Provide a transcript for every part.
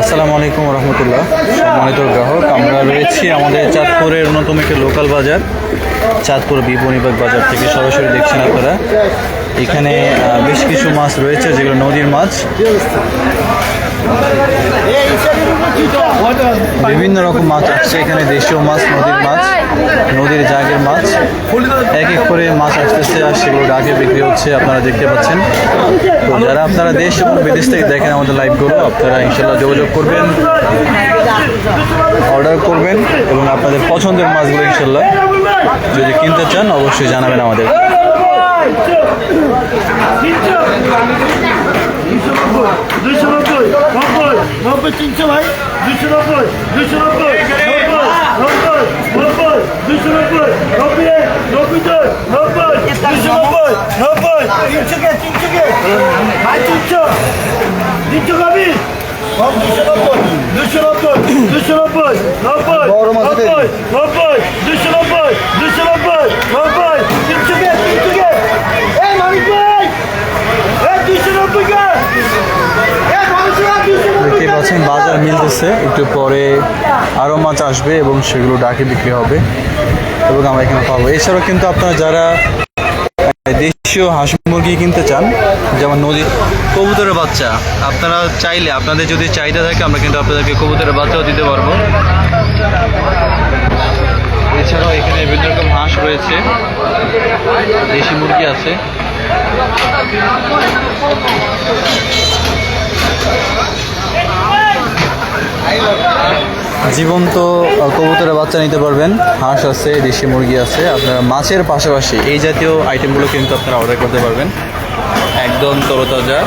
আসসালামু আলাইকুম রহমতুল্লাহ। সম্মানিত গ্রাহক, আমরা রয়েছি আমাদের চাঁদপুরের অন্যতম একটি লোকাল বাজার, চাঁদপুর বিপণীবাগ বাজার থেকে সরাসরি দেখছেন আপনারা। এখানে বেশ কিছু মাছ রয়েছে, যেগুলো নদীর মাছ। বিভিন্ন রকম মাছ আসছে এখানে, দেশীয় মাছ, নদীর মাছ, নদীর জাগের মাছ। এক এক করে মাছ আসতেছে আর সেগুলো ডাকে বিক্রি হচ্ছে, আপনারা দেখতে পাচ্ছেন। তো যারা আপনারা দেশ এবং বিদেশ থেকে দেখেন আমাদের লাইভগুলো আপনারা ইনশাল্লাহ যোগাযোগ করবেন অর্ডার করবেন, এবং আপনাদের পছন্দের মাছগুলো ইনশাল্লাহ যদি কিনতে চান, অবশ্যই জানাবেন আমাদের দুইশো নব্বই নব্বই নব্বই তিনশো ভাই দুইশো নব্বই দুইশো নব্বই নব্বই নব্বই দুইশো নব্বই নব্বই নব্বই দুই নব্বই দুইশো নব্বই নব্বই তিনশো কে তিনশো কে ভাই তিনশো তিনশো কবি দুশো নব্বই দুশো নব্বই নব্বই নব্বই নব্বই নব্বই দুশো নব্বই দুশো নব্বই নব্বই তিনশো কে তিনশো কে? এই মালিক ভাই! এই দুশো নব্বই কে? এই মানুষ দুশো নব্বই দেখতে পাচ্ছেন বাজার মিলতেছে। একটু পরে আরও মাছ আসবে এবং সেগুলো ডাকে বিক্রি হবে। এবং আমরা এখানে পাবো। এছাড়াও কিন্তু আপনারা যারা দেশীয় হাঁস মুরগি কিনতে চান, যেমন নদীর কবুতরের বাচ্চা, আপনারা চাইলে, আপনাদের যদি চাহিদা থাকে, আমরা কিন্তু আপনাদেরকে কবুতরের বাচ্চাও দিতে পারব। এছাড়াও এখানে বিভিন্ন রকম হাঁস রয়েছে। দেশি মুরগি আছে। জীবন্ত কবুতরের বাচ্চা নিতে পারবেন। হাঁস আছে, দেশি মুরগি আছে। আপনারা মাছের পাশাপাশি এই জাতীয় আইটেমগুলো কিন্তু আপনারা অর্ডার করতে পারবেন। একদম তরতাজা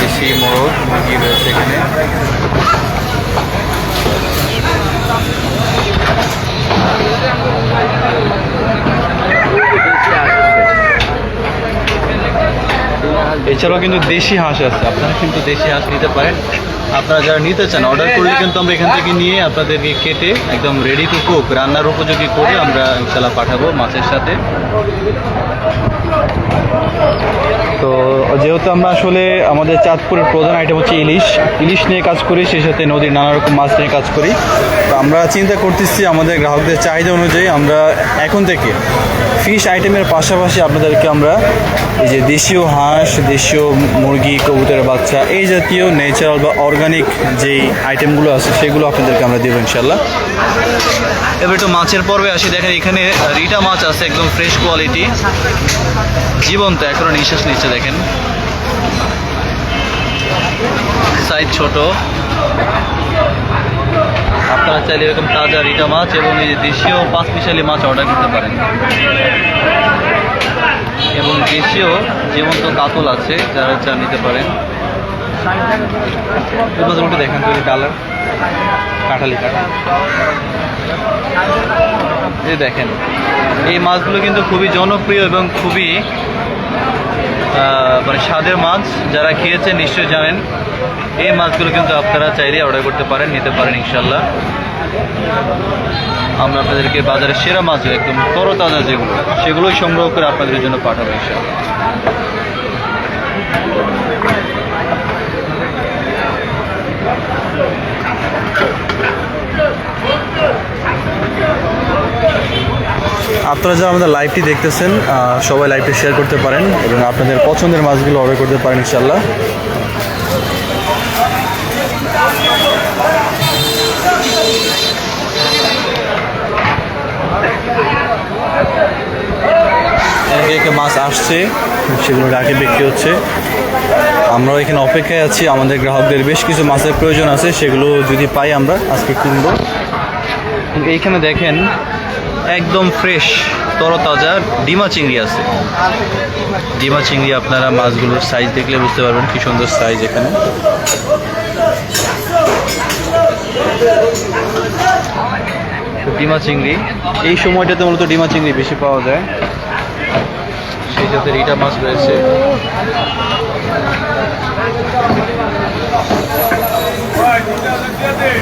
দেশি মোরগ, মুরগি রয়েছে এখানে। এছাড়াও কিন্তু দেশি হাঁস আছে। আপনারা কিন্তু দেশি হাঁস নিতে পারেন। আপনারা যারা নিতে চান অর্ডার করলে কিন্তু আমরা এখান থেকে নিয়ে আপনাদেরকে কেটে একদম রেডি টু কুক রান্নার উপযোগী করে আমরা ইনশাল্লাহ পাঠাবো মাছের সাথে। তো যেহেতু আমরা আসলে আমাদের চাঁদপুরের প্রধান আইটেম হচ্ছে ইলিশ ইলিশ নিয়ে কাজ করি সেই সাথে নদীর নানা রকম মাছ নিয়ে কাজ করি। আমরা চিন্তা করতেছি আমাদের গ্রাহকদের চাহিদা অনুযায়ী আমরা এখন থেকে ফিশ আইটেমের পাশাপাশি আপনাদেরকে আমরা এই যে দেশীয় হাঁস, দেশীয় মুরগি, কবুতরের বাচ্চা এই জাতীয় ন্যাচারাল বা অর্গানিক যেই আইটেমগুলো আছে সেগুলো আপনাদেরকে আমরা দেবো ইনশাল্লাহ এবার একটু মাছের পর্বে আসি। দেখেন এখানে রিটা মাছ আছে, একদম ফ্রেশ কোয়ালিটি জীবন্ত, এখনও নিঃশ্বাস নিচ্ছে, দেখেন। সাইজ ছোট। আপনারা চাইলে এরকম তাজা রিটা মাছ এবং এই যে দেশীয় পাঁচ মিশালি মাছ অর্ডার করতে পারেন। এবং দেশীয় জীবন্ত কাতল আছে, যারা চা নিতে পারেন। দেখেন তো কালার, কাঁঠালি কাঁঠাল এই দেখেন, এই মাছগুলো কিন্তু খুবই জনপ্রিয় এবং খুবই মানে স্বাদের মাছ। যারা খেয়েছেন নিশ্চয়ই জানেন। এই মাছগুলো কিন্তু আপনারা চাইলে অর্ডার করতে পারেন, নিতে পারেন ইনশাল্লাহ আমরা আপনাদেরকে বাজারের সেরা মাছ একদম তরতাজা যেগুলো, সেগুলোই সংগ্রহ করে আপনাদের জন্য পাঠাবো ইনশাল্লাহ আপনারা যারা আমাদের লাইভটি দেখতেছেন সবাই লাইভটি শেয়ার করতে পারেন এবং আপনাদের পছন্দের মাছগুলো অর্ডার করতে পারেন ইনশাল্লাহ একে একে মাছ আসছে, সেগুলো ডাকে বিক্রি হচ্ছে। আমরাও এখানে অপেক্ষায় আছি, আমাদের গ্রাহকদের বেশ কিছু মাছের প্রয়োজন আছে, সেগুলো যদি পাই আমরা আজকে কিনবো। এইখানে দেখেন, একদম ফ্রেশ তরতাজা ডিমা চিংড়ি আছে। ডিমা চিংড়ি আপনারা মাছগুলোর সাইজ দেখলে বুঝতে পারবেন কি সুন্দর সাইজ এখানে। ডিমা চিংড়ি, এই সময়টাতে মূলত ডিমা চিংড়ি বেশি পাওয়া যায়। সেই সাথে রিটা মাছ রয়েছে।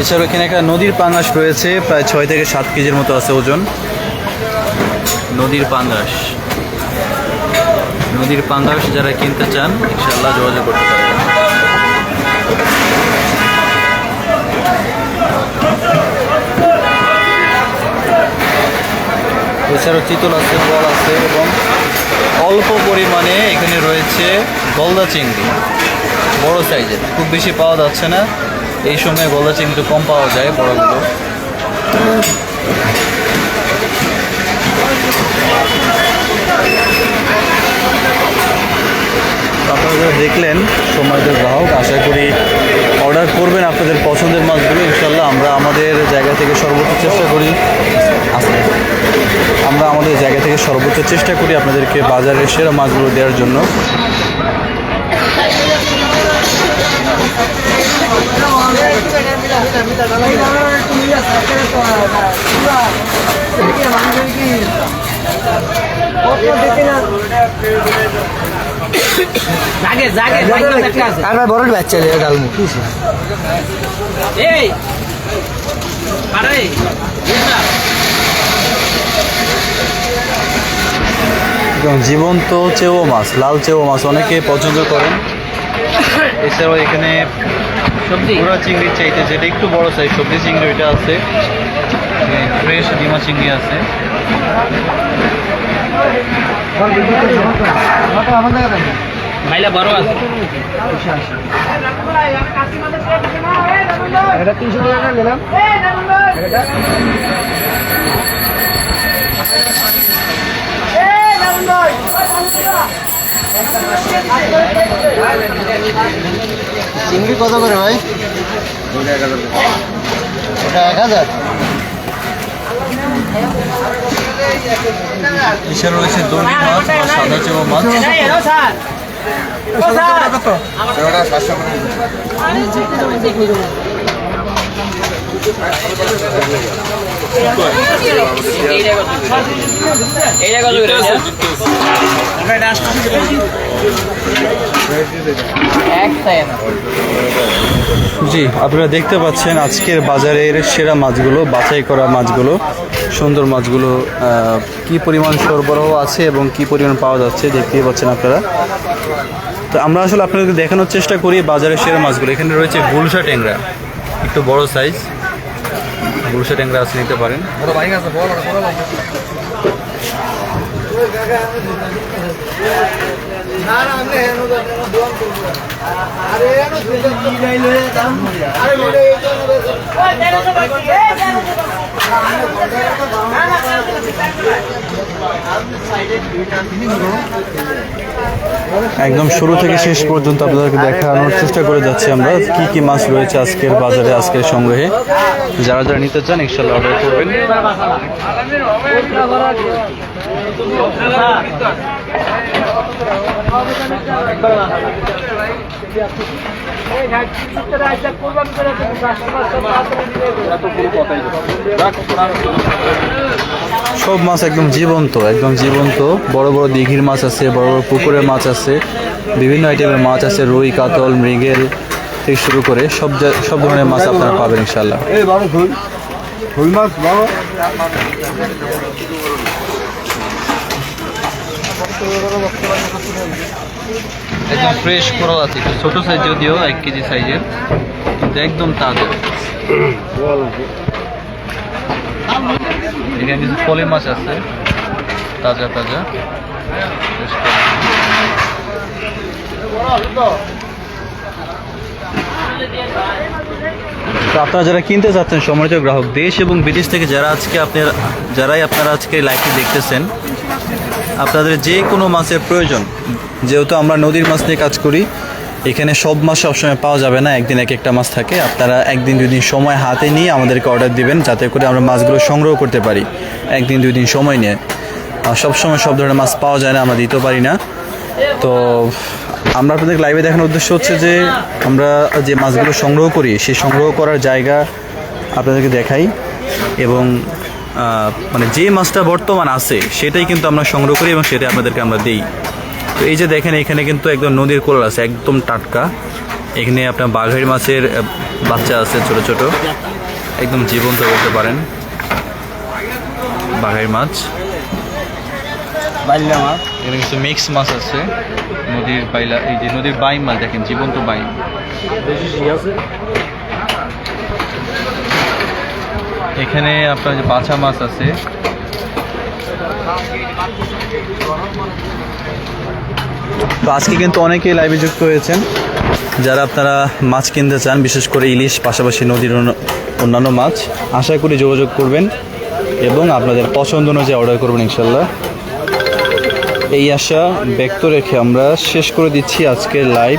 এছাড়াও এখানে একটা নদীর পাঙ্গাস রয়েছে, প্রায় ছয় থেকে সাত কেজির মতো আছে ওজন। নদীর পাঙ্গাস। নদীর পাঙ্গাস যারা কিনতে চান ইনশাল্লাহ যোগাযোগ করতে পারেন। এছাড়াও চিতল আছে, বল আছে এবং অল্প পরিমাণে এখানে রয়েছে গলদা চিংড়ি, বড় সাইজের। খুব বেশি পাওয়া যাচ্ছে না। এই সময় গলদা চিংড়ি কম পাওয়া যায় বড়গুলো। আপনারা দেখলেন সময়দের গ্রাহক, আশা করি অর্ডার করবেন আপনাদের সর্বোচ্চ চেষ্টা করি আপনাদেরকে বাজারের সেরা মাছগুলো দেওয়ার জন্য। বড় বাচ্চা রে ডালমু এই আরে এবং জীবন্ত চেও মাছ লাল চেও মাছ অনেকে পছন্দ করেন। এছাড়াও এখানে সবজি? পুরা চিংড়ির চাইতে যেটা একটু বড় সাইজ সবজি চিংড়ি ওইটা আছে। ফ্রেশ ডিমা চিংড়ি আছে। মাইলা বড় আছে। এটা তিনশো টাকা নিলাম। চিংড়ি কত করে ভাই ওটা এক হাজার এছাড়া রয়েছে দড়ি মাছ বা সাদা চেও মাছ এইটা জি, আপনারা দেখতে পাচ্ছেন আজকের বাজারের সেরা মাছগুলো, বাছাই করা মাছগুলো, সুন্দর মাছগুলো কি পরিমাণ সরবরাহ আছে এবং কি পরিমাণ পাওয়া যাচ্ছে দেখতেই পাচ্ছেন আপনারা। তো আমরা আসলে আপনাদেরকে দেখানোর চেষ্টা করি বাজারের সেরা মাছগুলো। এখানে রয়েছে গুলশা ট্যাংরা, একটু বড় সাইজ গুলশা ট্যাংরা আছে নিতে পারেন। একদম শুরু থেকে শেষ পর্যন্ত আপনাদেরকে দেখানোর চেষ্টা করে যাচ্ছি আমরা কি কি মাছ রয়েছে আজকের বাজারে আজকের সংগ্রহে যারা যারা নিতে চান ইনশাল্লাহ অর্ডার করবেন সব মাছ একদম জীবন্ত একদম জীবন্ত। বড় বড় দিঘির মাছ আছে, বড় বড় পুকুরের মাছ আছে, বিভিন্ন আইটেমের মাছ আছে, রুই, কাতল, মৃগেল থেকে শুরু করে সব সব ধরনের মাছ আপনারা পাবেন ইনশাল্লাহ এই বড় ধুই ধুই মাছ বড় একদম ফ্রেশ কোরাল আছে একটু ছোটো সাইজ যদিও, এক কেজি সাইজের একদম তাজা। এখানে কিছু ফলি মাছ আছে। তাজা তাজা। তো আপনারা যারা কিনতে চাচ্ছেন সম্মানিত গ্রাহক, দেশ এবং বিদেশ থেকে যারা আজকে আপনার যারাই আপনারা আজকে লাইভটি দেখতেছেন আপনাদের যে কোনো মাছের প্রয়োজন, যেহেতু আমরা নদীর মাছ নিয়ে কাজ করি, এখানে সব মাছ সবসময় পাওয়া যাবে না, একদিন এক একটা মাছ থাকে। আপনারা একদিন দুই দিন সময় হাতে নিয়ে আমাদেরকে অর্ডার দিবেন, যাতে করে আমরা মাছগুলো সংগ্রহ করতে পারি। একদিন দুই দিন সময় নিয়ে। সবসময় সব ধরনের মাছ পাওয়া যায় না, আমরা দিতে পারি না। তো, আমরা আপনাদের লাইভে দেখানোর উদ্দেশ্য হচ্ছে যে, আমরা যে মাছগুলো সংগ্রহ করি, সেই সংগ্রহ করার জায়গা আপনাদেরকে দেখাই। এবং মানে যে মাছটা বর্তমান আছে সেটাই কিন্তু আমরা সংগ্রহ করি এবং সেটাই আপনাদেরকে আমরা দিই। তো এই যে দেখেন এখানে কিন্তু একদম নদীর কোল আছে একদম টাটকা। এখানে আপনার বাঘের মাছের বাচ্চা আছে ছোট ছোট। একদম জীবন্ত বলতে পারেন। বাঘের মাছ। মাছ। এখানে কিছু মিক্স মাছ আছে। নদীর বাইলা এই যে নদীর বাইম মাছ দেখেন জীবন্ত বাইম এখানে আপনার যে বাছা মাছ আছে, তো আজকে কিন্তু অনেকেই লাইভে যুক্ত হয়েছেন। যারা আপনারা মাছ কিনতে চান, বিশেষ করে ইলিশ, পাশাপাশি নদীর অন্য- অন্যান্য মাছ, আশা করি যোগাযোগ করবেন এবং আপনাদের পছন্দ অনুযায়ী অর্ডার করবেন ইনশাল্লাহ এই আশা ব্যক্ত রেখে আমরা শেষ করে দিচ্ছি আজকের লাইভ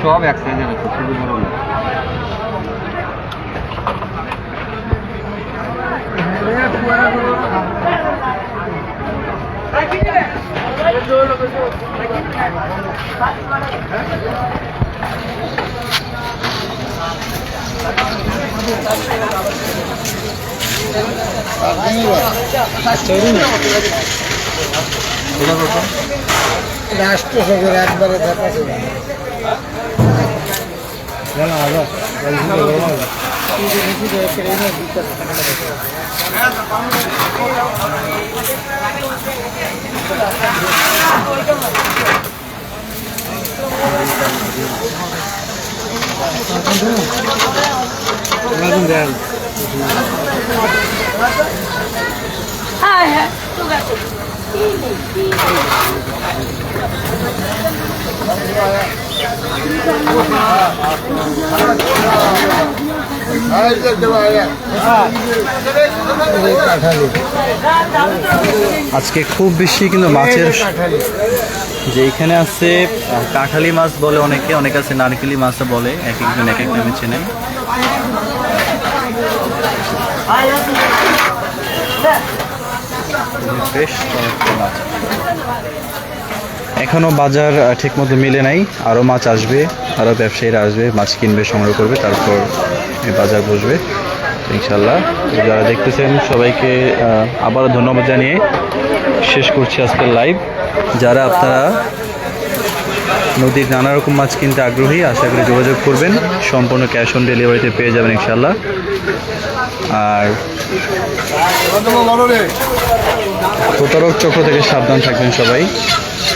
সব এক সাইজের আছে খুবই বড় না রাষ্ট্রসংঘের একবারে দেখা ছিল 哎，咱。呀，多得钱。আজকে খুব বেশি কিন্তু মাছের যে এখানে আছে কাঁঠালি মাছ বলে অনেকে অনেকে আছে নারকেলি মাছও বলে, এক একজন এক এক নামে চেনেন। ফ্রেশ মাছ। এখনও বাজার আহ, ঠিকমতো মিলে নাই। আরও মাছ আসবে আরও ব্যবসায়ীরা আসবে মাছ কিনবে সংগ্রহ করবে তারপর বাজার বসবে। ইনশাল্লাহ যারা দেখতেছেন সবাইকে আবারও ধন্যবাদ জানিয়ে শেষ করছি আজকের লাইভ যারা আপনারা নদীর নানা রকম মাছ কিনতে আগ্রহী আশা করি যোগাযোগ করবেন। সম্পূর্ণ ক্যাশ অন ডেলিভারিতে পেয়ে যাবেন ইনশাল্লাহ আর প্রতারক চক্র থেকে সাবধান থাকবেন সবাই।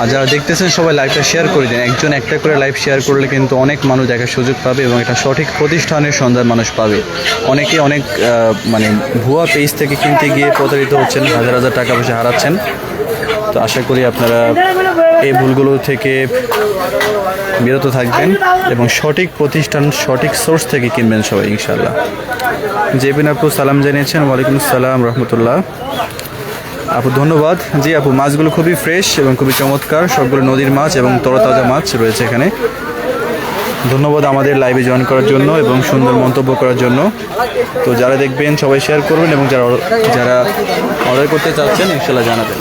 আর যারা দেখতেছেন, সবাই লাইভটা শেয়ার করে দিন। একজন একটা করে লাইভ শেয়ার করলে কিন্তু অনেক মানুষ দেখার সুযোগ পাবে এবং এটা সঠিক প্রতিষ্ঠানের সন্ধান মানুষ পাবে। অনেকে অনেক মানে ভুয়া পেজ থেকে কিনতে গিয়ে প্রতারিত হচ্ছেন, হাজার হাজার টাকা পয়সা হারাচ্ছেন। তো আশা করি আপনারা এই ভুলগুলো থেকে বিরত থাকবেন এবং সঠিক প্রতিষ্ঠান, সঠিক সোর্স থেকে কিনবেন সবাই ইনশাল্লাহ জেবিন আপু সালাম জানিয়েছেন। ওয়ালাইকুম আসসালাম, রহমতুল্লাহ। আপু, ধন্যবাদ। জি আপু, মাছগুলো খুবই ফ্রেশ এবং খুবই চমৎকার। সবগুলো নদীর মাছ এবং তরতাজা মাছ রয়েছে এখানে। ধন্যবাদ আমাদের লাইভে জয়েন করার জন্য এবং সুন্দর মন্তব্য করার জন্য। তো যারা দেখবেন, সবাই শেয়ার করবেন এবং যারা যারা অর্ডার করতে চাচ্ছেন ইনশাল্লাহ জানাবেন।